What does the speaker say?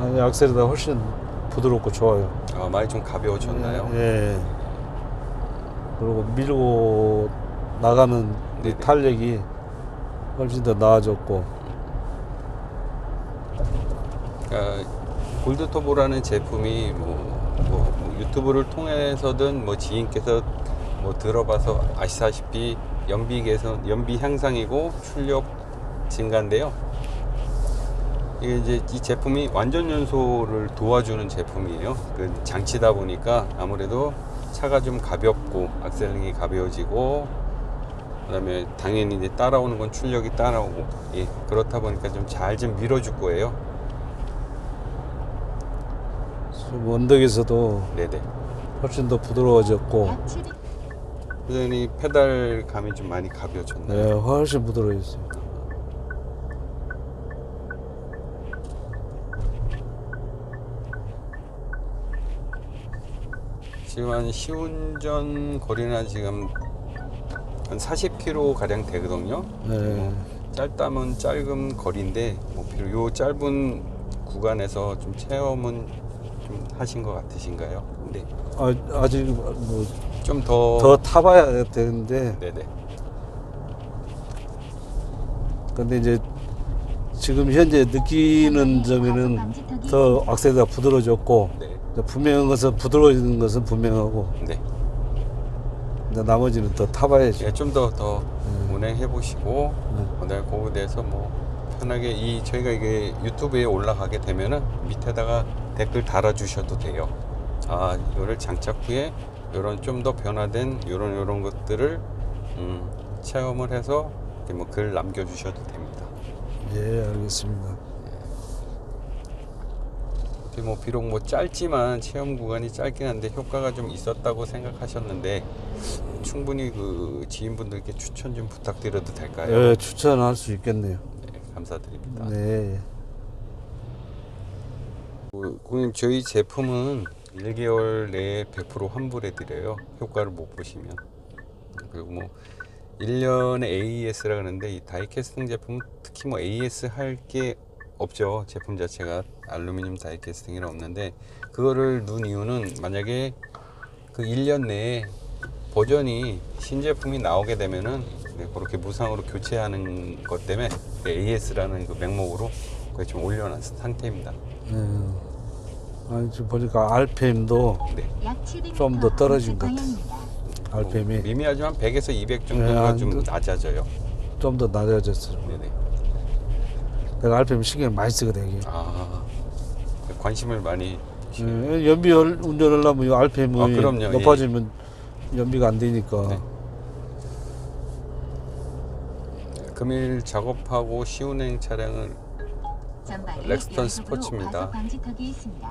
아니, 악셀보다 훨씬 부드럽고 좋아요. 아, 많이 좀 가벼워졌나요? 예. 그리고 밀고 나가는 이 네네. 탄력이 훨씬 더 나아졌고. 그러니까 골드토보라는 제품이 뭐, 뭐, 뭐 유튜브를 통해서든 뭐 지인께서 뭐 들어봐서 아시다시피 연비 개선, 연비 향상이고 출력 증가인데요. 이게 이제 이 제품이 완전 연소를 도와주는 제품이에요. 그 장치다 보니까 아무래도 차가 좀 가볍고 악셀링이 가벼워지고 그 다음에 당연히 이제 따라오는 건 출력이 따라오고 예 그렇다 보니까 좀 잘좀 밀어줄 거예요. 좀 언덕에서도 네네. 훨씬 더 부드러워졌고, 약 700. 선생님 페달 감이 좀 많이 가벼워졌나요? 네, 훨씬 부드러워졌어요. 지금 한 시운전 거리는 지금 한 40km 가량 되거든요. 네. 짧다면 짧은 거리인데 뭐 비록 요 짧은 구간에서 좀 체험은 좀 하신 것 같으신가요? 네. 아, 아직 뭐좀 더. 더 타봐야 되는데, 네네. 근데 이제 지금 현재 느끼는 점에는 더 악셀가 부드러워졌고, 네. 이제 분명한 것은 부드러워지는 것은 분명하고, 네. 근데 나머지는 더 타봐야죠. 예, 좀더더 음. 운행해 보시고 네. 그다음에 그거에 대해서 뭐 편하게 이 저희가 이게 유튜브에 올라가게 되면은 밑에다가 댓글 달아 주셔도 돼요. 아 이거를 장착 후에 이런 좀 더 변화된 이런 이런 것들을 음, 체험을 해서 뭐 글 남겨 주셔도 됩니다. 예, 알겠습니다. 뭐 비록 뭐 짧지만 체험 구간이 짧긴 한데 효과가 좀 있었다고 생각하셨는데 충분히 그 지인분들께 추천 좀 부탁드려도 될까요? 예, 추천할 수 있겠네요. 네, 감사드립니다. 네. 그, 고객님 저희 제품은 1개월 내에 100% 환불해 드려요. 효과를 못 보시면. 그리고 뭐 1년에 AES라 그러는데 이 다이캐스팅 제품은 특히 뭐 AES 할 게 없죠. 제품 자체가 알루미늄 다이캐스팅이 없는데 그거를 넣은 이유는 만약에 그 1년 내에 버전이 신제품이 나오게 되면은 네, 그렇게 무상으로 교체하는 것 때문에 AS라는 그 명목으로 그걸 좀 올려놓은 상태입니다. 네. 아니, 지금 보니까 RPM도 네. 약 700m 좀더 떨어진 것 같아. 방향입니다. RPM이 미미하지만 100에서 200 정도가 네, 안좀 돼. 낮아져요. 좀 더 낮아졌어요. 네네. 내가 RPM 신경 많이 쓰거든, 이게. 아 관심을 많이 주시네요. 예, 연비 열- 운전하려면 이 RPM이 아, 그럼요. 높아지면 연비가 안 되니까. 네. 금일 작업하고 시운행 차량을 렉스턴 스포츠입니다. 과속 방지턱이 있습니다.